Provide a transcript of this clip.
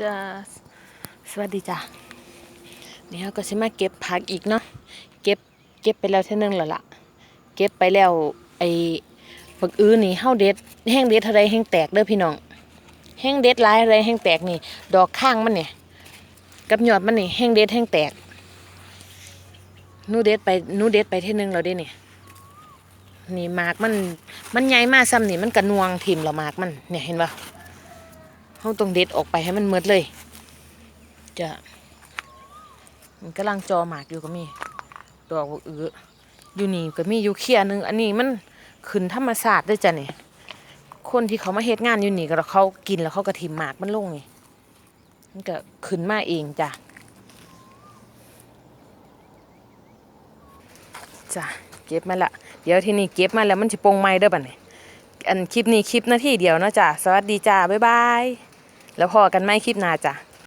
จ้าสวัสดีจ้ะนี่เราก็สิมาเก็บผักอีกเนาะเก็บเก็บไปแล้วเท่านึงแล้วล่ะ เก็บไปแล้วไอ้ผักอื้อนี่เฮาเด็ดแห้งเด็ดเท่าไรแห้งแตกเด้อพี่น้องแห้งเด็ดหลายอะไรแห้งแตกนี่ ดอกข้างมันเนี่ยกับหยอดมันนี่แห้งเด็ดแห้งแตกนูเด็ดไปนูเด็ดไปเท่านึงแล้วเด้นี่นี่มากมันมันใหญ่มากซ้ำนี่มันกระนวงทิมและหมากมันเนี่ยเห็นปะ เราต้องเด็ดออกไปให้มันหมดเลย จะมันกำลังจอหมากอยู่ก็มี ดอกบักเอืออยู่นี่ก็มีอยู่เคียหนึง อันนี้มันขึ้นธรรมศาสตร์ด้วยจ้ะนี่คนที่เขามาเฮ็ดงานอยู่นี่ก็เขากินแล้วเขาก็ทิมหมากมันลงนี่มันก็ขึ้นมาเองจ้ะจ้ะเก็บมาละเดี๋ยวที่นี่เก็บมาแล้วมันจะปงไม้เด้อบัดนี้อันคลิปนี้คลิปหน้าที่เดียวเนาะจ้ะสวัสดีจ้าบ๊ายบาย แล้วพอกันไม่คลิปหน้าจ้ะ